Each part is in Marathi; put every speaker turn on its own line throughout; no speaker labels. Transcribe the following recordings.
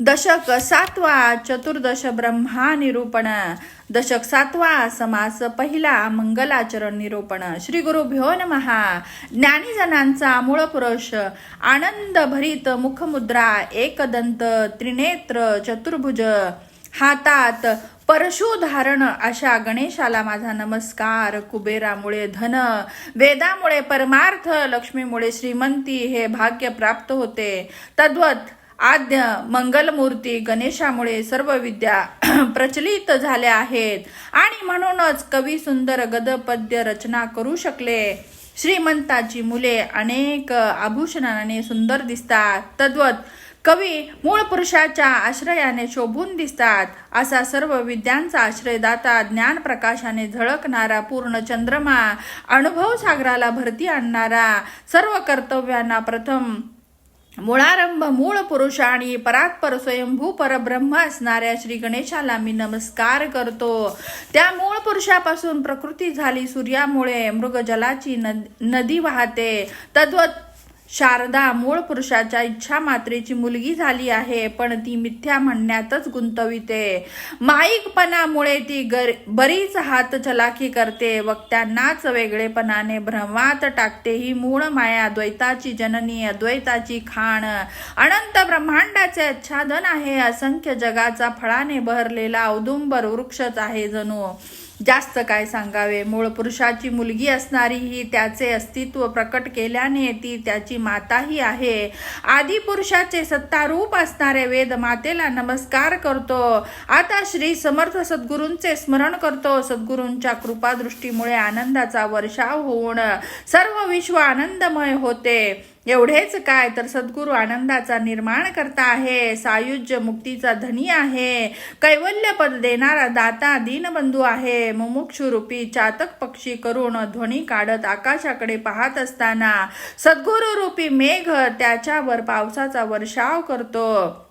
दशक सातवा चतुर्दश ब्रह्मा निरूपण दशक सातवा समास पहिला मंगलाचरण निरूपण. श्री गुरुभ्यो नमहा ज्ञानीजनांचा मूळ पुरुष आनंद भरित मुखमुद्रा एकदंत त्रिनेत्र चतुर्भुज. हातात परशुधारण अशा गणेशाला माझा नमस्कार. कुबेरामुळे धन वेदामुळे परमार्थ लक्ष्मीमुळे श्रीमंती हे भाग्य प्राप्त होते. तद्वत आद्य मंगलमूर्ती गणेशामुळे सर्व विद्या प्रचलित झाल्या आहेत. आणि म्हणूनच कवी सुंदर गदपद्य रचना करू शकले. श्रीमंताची मुले अनेक आभूषणाने सुंदर दिसतात. तद्वत कवी मूळ पुरुषाच्या आश्रयाने शोभून दिसतात. असा सर्व विद्यांचा आश्रयदाता ज्ञान प्रकाशाने झळकणारा पूर्ण चंद्रमा अनुभव सागराला भरती आणणारा सर्व कर्तव्यांना प्रथम मुळारंभ मूळ पुरुष आणि परात्पर स्वयंभू परब्रह्म असणाऱ्या श्री गणेशाला मी नमस्कार करतो. त्या मूळ पुरुषापासून प्रकृती झाली. सूर्यामुळे मृगजलाची नदी वाहते. तद्वत शारदा मूळ पुरुषाच्या इच्छा मात्रेची मुलगी झाली आहे पण ती मिथ्या म्हणण्यातच गुंतविते. माईकपणामुळे ती गर बरीच हात चलाखी करते. वक्त्यांनाच वेगळेपणाने भ्रमात टाकते ही मूळ माया द्वैताची जननी अद्वैताची खाण. अनंत ब्रह्मांडाचे आच्छादन आहे असंख्य जगाचा फळाने बहरलेला औदुंबर वृक्षच आहे जणू. जास्त काय सांगावे? मूळ पुरुषाची मुलगी असणारी ही त्याचे अस्तित्व प्रकट केल्याने ती त्याची माताही आहे. आदि पुरुषाचे सत्तारूप असणारे वेद मातेला नमस्कार करतो. आता श्री समर्थ सद्गुरूंचे स्मरण करतो. सद्गुरूंच्या कृपादृष्टीमुळे आनंदाचा वर्षाव होऊन सर्व विश्व आनंदमय होते. एवढेच काय? तर सद्गुरू आनंदाचा निर्माण करता आहे सायुज्य मुक्तीचा धनी आहे कैवल्य पद देणारा दाता दीनबंधू आहे. मुमुक्षुरूपी चातक पक्षी करून ध्वनी काढत आकाशाकडे पाहत असताना सद्गुरू रूपी मेघ त्याच्यावर पावसाचा वर्षाव करतो.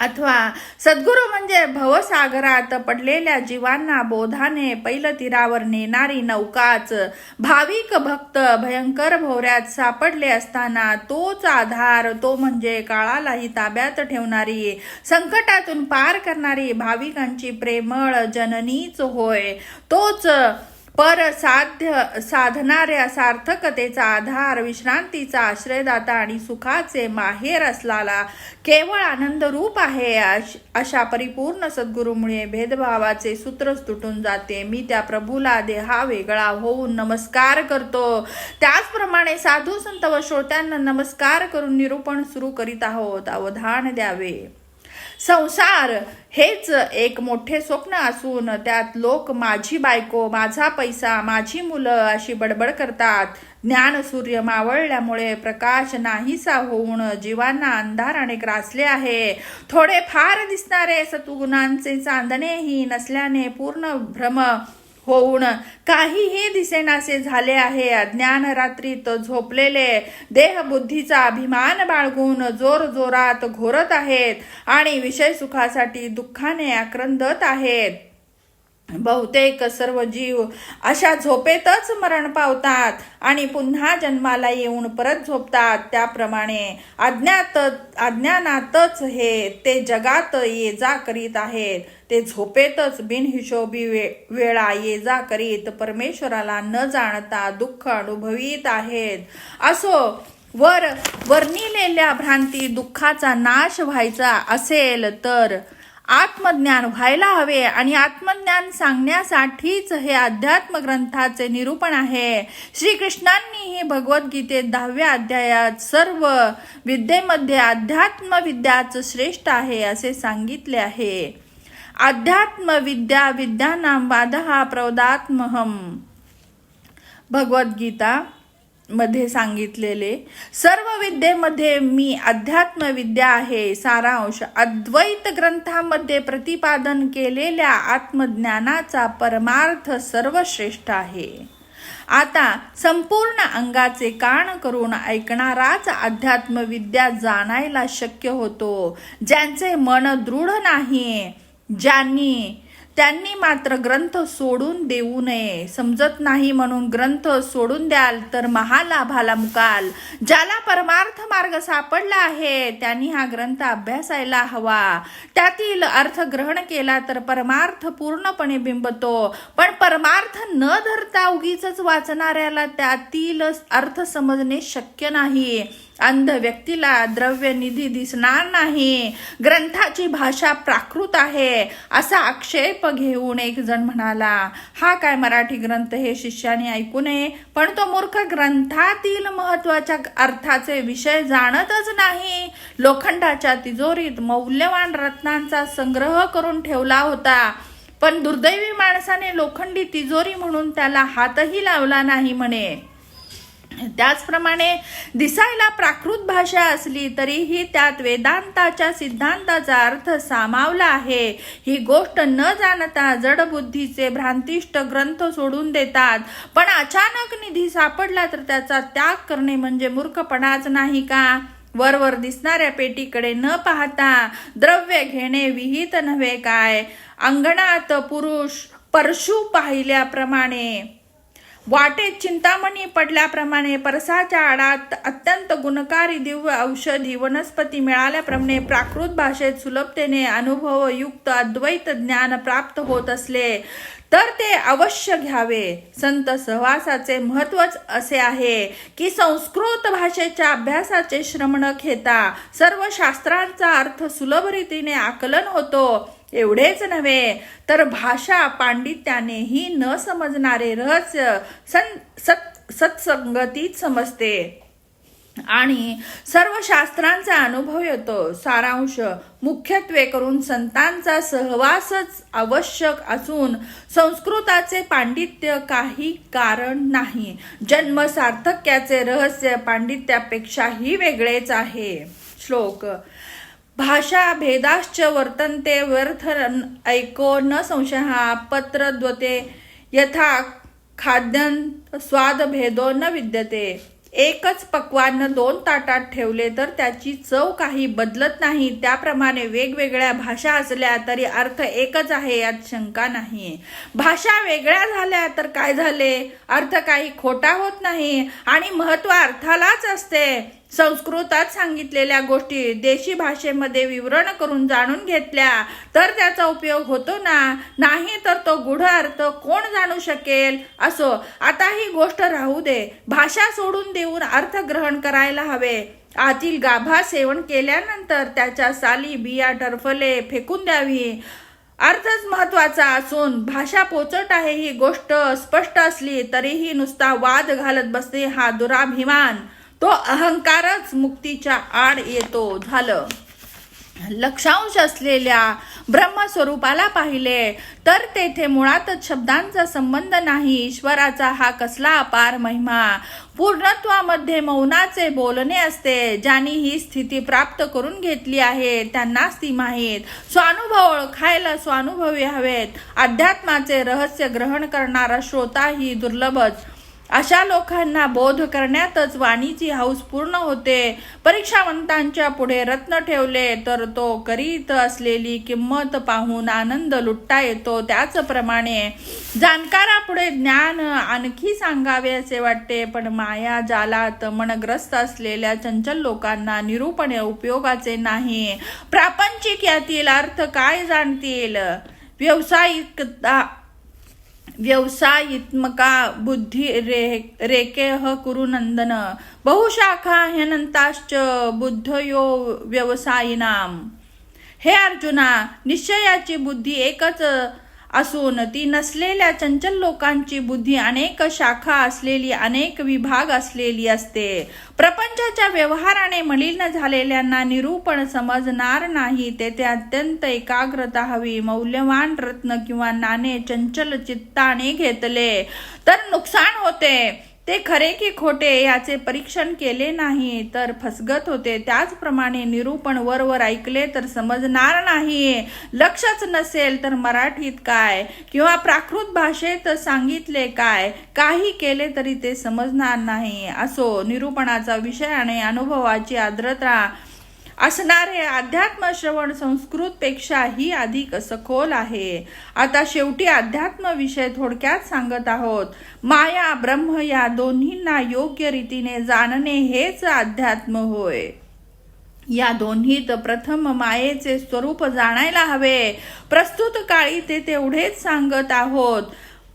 अथवा सद्गुरू म्हणजे भवसागरात पडलेल्या जीवांना बोधाने पैल तीरावर नेणारी नौकाच. भाविक भक्त भयंकर भोवऱ्यात सापडले असताना तोच आधार तो म्हणजे काळालाही ताब्यात ठेवणारी संकटातून पार करणारी भाविकांची प्रेमळ जननीच होय. तोच पर साध्य साधणाऱ्या सार्थकतेचा आधार विश्रांतीचा आश्रयदाता आणि सुखाचे माहेर असलेला केवळ आनंदरूप आहे अश- अशा परिपूर्ण सद्गुरूमुळे भेदभावाचे सूत्रच तुटून जाते. मी त्या प्रभूला देहा वेगळा होऊन नमस्कार करतो. त्याचप्रमाणे साधू संत व श्रोत्यांना नमस्कार करून निरूपण सुरू करीत आहोत. अवधान द्यावे. संसार हेच एक मोठे स्वप्न असून त्यात लोक माझी बायको माझा पैसा माझी मुलं अशी बडबड करतात. ज्ञान सूर्य मावळल्यामुळे प्रकाश नाहीसा होऊन जीवांना अंधाराने ग्रासले आहे. थोडे फार दिसणारे सतुगुणांचे चांदणेही नसल्याने पूर्ण भ्रम होऊन काहीही दिसेनासे झाले आहे. अज्ञान रात्रीत झोपलेले देहबुद्धीचा अभिमान बाळगून जोर जोरात घोरत आहेत आणि विषय सुखासाठी दुःखाने आक्रंदत आहेत. बहुतेक सर्व जीव अशा झोपेतच मरण पावतात आणि पुन्हा जन्माला येऊन परत झोपतात. त्याप्रमाणे अज्ञात अज्ञानातच हे ते जगात ये जा करीत आहेत. ते झोपेतच बिनहिशोबी वे वेळा ये जा करीत. परमेश्वराला न जाणता दुःख अनुभवीत आहेत. असो वर वर्णिलेल्या भ्रांती दुःखाचा नाश व्हायचा असेल तर आत्मज्ञान व्हायला हवे आणि आत्मज्ञान सांगण्यासाठीच हे अध्यात्म ग्रंथाचे निरूपण आहे. श्रीकृष्णांनीही भगवद्गीतेत दहाव्या अध्यायात सर्व विद्येमध्ये अध्यात्म विद्याच श्रेष्ठ आहे असे सांगितले आहे. अध्यात्म विद्या विद्यानाम वादहा प्रौदात्महम. भगवद्गीता मध्ये सांगितलेले सर्व विद्येमध्ये मी अध्यात्म विद्या आहे. सारांश अद्वैत ग्रंथामध्ये प्रतिपादन केलेल्या आत्मज्ञानाचा परमार्थ सर्वश्रेष्ठ आहे. आता संपूर्ण अंगाचे कान करून ऐकणाराच अध्यात्म विद्या जाणायला शक्य होतो. ज्यांचे मन दृढ नाही ज्यांनी त्यांनी मात्र ग्रंथ सोडून देऊ नये. समजत नाही म्हणून ग्रंथ सोडून द्याल तर महालाभाला मुकाल. ज्याला परमार्थ मार्ग सापडला आहे त्यांनी हा ग्रंथ अभ्यासायला हवा. त्यातील अर्थ ग्रहण केला तर परमार्थ पूर्णपणे बिंबतो. पण परमार्थ न धरता उगीच वाचणाऱ्याला त्यातील अर्थ समजणे शक्य नाही. अंध व्यक्तीला द्रव्य निधी दिसणार नाही. ग्रंथाची भाषा प्राकृत आहे. असा आक्षेप घेऊन एक जण म्हणाला हा काय मराठी ग्रंथ हे शिष्याने ऐकू नये? पण तो मूर्ख ग्रंथातील महत्त्वाच्या अर्थाचे विषय जाणतच नाही. लोखंडाच्या तिजोरीत मौल्यवान रत्नांचा संग्रह करून ठेवला होता. पण दुर्दैवी माणसाने लोखंडी तिजोरी म्हणून त्याला हातही लावला नाही म्हणे. त्याचप्रमाणे दिसायला प्राकृत भाषा असली तरीही त्यात वेदांताच्या सिद्धांताचा अर्थ सामावला आहे. ही गोष्ट न जाणता जडबुद्धीचे भ्रांतिष्ट ग्रंथ सोडून देतात. पण अचानक निधी सापडला तर त्याचा त्याग करणे म्हणजे मूर्खपणाच नाही का? वरवर दिसणाऱ्या पेटीकडे न पाहता द्रव्य घेणे विहित नव्हे काय? अंगणात पुरुष परशु पाहिल्याप्रमाणे वाटेत चिंतामणी पडल्याप्रमाणे परसाच्या आडात अत्यंत गुणकारी दिव्य औषधी वनस्पती मिळाल्याप्रमाणे प्राकृत भाषेत सुलभतेने अनुभवयुक्त अद्वैत ज्ञान प्राप्त होत असले तर ते अवश्य घ्यावे. संत सहवासाचे महत्वच असे आहे की संस्कृत भाषेच्या अभ्यासाचे श्रम न घेता सर्व शास्त्रांचा अर्थ सुलभ रीतीने आकलन होतो. एवढेच नव्हे. तर भाषा पांडित्यानेही न समजणारे रहस्य सं सत सत्संगतीत समजते. आणि सर्व शास्त्रांचा अनुभव येतो. सारांश मुख्यत्वे करून संतांचा सहवासच आवश्यक असून संस्कृताचे पांडित्य काही कारण नाही. जन्म सार्थक्याचे रहस्य पांडित्यापेक्षाही वेगळेच आहे. श्लोक भाषा भेदाश्च वर्तन्ते व्यर्थ ऐको न संशय पत्रद्वते यथा खाद्यन स्वाद भेदो न विद्यते। एकच पक्वान्न दोन ताटात ठेवले तर त्याची चव काही बदलत नाही. त्याप्रमाणे वेगवेगळ्या भाषा असल्या तरी अर्थ एकच आहे यात शंका नाही. भाषा वेगळ्या झाल्या तर काय झाले? अर्थ काही खोटा होत नाही आणि महत्त्व अर्थालाच असते. संस्कृतात सांगितलेल्या गोष्टी देशी भाषेमध्ये विवरण करून जाणून घेतल्या. तर त्याचा उपयोग होतो ना? नाही तर तो गुढ अर्थ कोण जाणू शकेल? असो आता ही गोष्ट राहू दे. भाषा सोडून देऊन अर्थ ग्रहण करायला हवे. आतील गाभा सेवन केल्यानंतर त्याच्या साली बिया टरफले फेकून द्यावी. अर्थच महत्त्वाचा असून भाषा पोचट आहे ही गोष्ट स्पष्ट असली तरीही नुसता वाद घालत बसणे हा दुराभिमान. तो अहंकारच मुक्तीच्या आड येतो झालं. लक्षांश असलेल्या ब्रह्मस्वरूपाला पाहिले तर तेथे मुळातच शब्दांचा संबंध नाही ईश्वराचा हा कसला अपार महिमा. पूर्णत्वामध्ये मौनाचे बोलणे असते ज्यांनी ही स्थिती प्राप्त करून घेतली आहे त्यांनाच ती माहीत. स्वानुभव ओळखायला स्वानुभवी हवेत. अध्यात्माचे रहस्य ग्रहण करणारा श्रोता ही दुर्लभच. अशा लोकांना बोध करण्यातच वाणीची हौस पूर्ण होते. परीक्षावंतांच्या पुढे रत्न ठेवले तर तो करीत असलेली किंमत पाहून आनंद लुटता येतो त्याचप्रमाणे जाणकारापुढे ज्ञान आणखी सांगावे असे वाटते पण माया जालात मनग्रस्त असलेल्या चंचल लोकांना निरूपणे उपयोगाचे नाही. प्रापंचिक यातील अर्थ काय जाणतील? व्यावसायिकता व्यवसायित्मका बुद्धी रे रेकेह कुरुनंदन बहुशाखा ह्यनंताश्च बुद्धयो व्यवसायिनाम। हे अर्जुना निश्चयाची बुद्धी एकच असून ती नसलेल्या चंचल लोकांची बुद्धी अनेक शाखा असलेली अनेक विभाग असलेली असते. प्रपंचाच्या व्यवहाराने मलिन झालेल्यांना निरूपण समजणार नाही तेथे अत्यंत एकाग्रता हवी. मौल्यवान रत्न किंवा नाणे चंचल चित्ताने घेतले तर नुकसान होते. ते खरे की खोटे याचे परीक्षण केले नाही तर फसगत होते. त्याचप्रमाणे निरूपण वरवर ऐकले तर समजणार नाही. लक्षच नसेल तर मराठीत काय किंवा प्राकृत भाषेत सांगितले काय? काही केले तरी ते समजणार नाही. असो निरूपणाचा विषय आणि अनुभवाची आर्द्रता असणारे अध्यात्म श्रवण संस्कृतपेक्षाही अधिक सखोल आहे. आता शेवटी अध्यात्म विषय थोडक्यात सांगत आहोत. माया ब्रह्म या दोन्हींना योग्य रीतीने जाणणे हेच अध्यात्म होय. या दोन्हीत प्रथम मायेचे स्वरूप जाणायला हवे. प्रस्तुत काळी ते तेवढेच सांगत आहोत.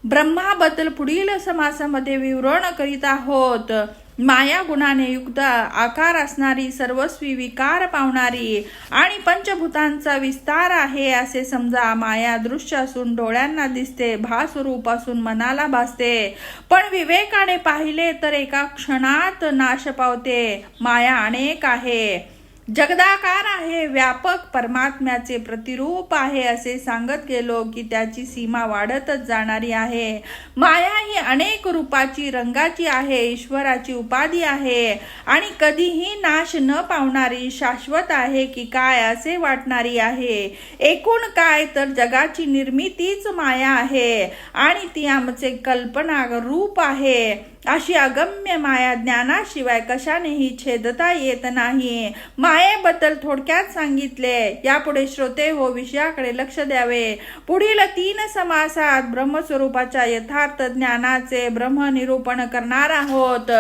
ब्रह्माबद्दल पुढील समासामध्ये विवरण करीत आहोत. माया गुणाने युक्त आकार असणारी सर्वस्वी विकार पावणारी आणि पंचभूतांचा विस्तार आहे असे समजा माया दृश्य असून डोळ्यांना दिसते भासरूप असून मनाला भासते. पण विवेकाने पाहिले तर एका क्षणात नाश पावते. माया अनेक आहे. जगदाकार आहे व्यापक परमात्म्याचे प्रतिरूप आहे असे सांगत गेलो की त्याची सीमा वाढतच जाणारी आहे. माया ही अनेक रूपाची रंगाची आहे ईश्वराची उपाधी आहे आणि कधीही नाश न पावणारी शाश्वत आहे की काय असे वाटणारी आहे. एकूण काय तर जगाची निर्मितीच माया आहे आणि ती आमचे कल्पना रूप आहे. अशी अगम्य माया ज्ञानाशिवाय कशानेही छेदता येत नाही. मायेबद्दल थोडक्यात सांगितले यापुढे श्रोते हो विषयाकडे लक्ष द्यावे. पुढील तीन समासात ब्रह्मस्वरूपाच्या यथार्थ ज्ञानाचे ब्रह्मनिरूपण करणार आहोत.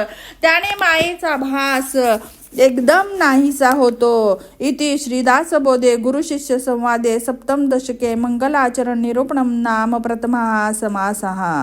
त्याने मायेचा भास एकदम नाहीसा होतो. इति श्रीदासबोधे गुरुशिष्य संवादे सप्तम दशके मंगलाचरण निरूपणम नाम प्रथमा समासहा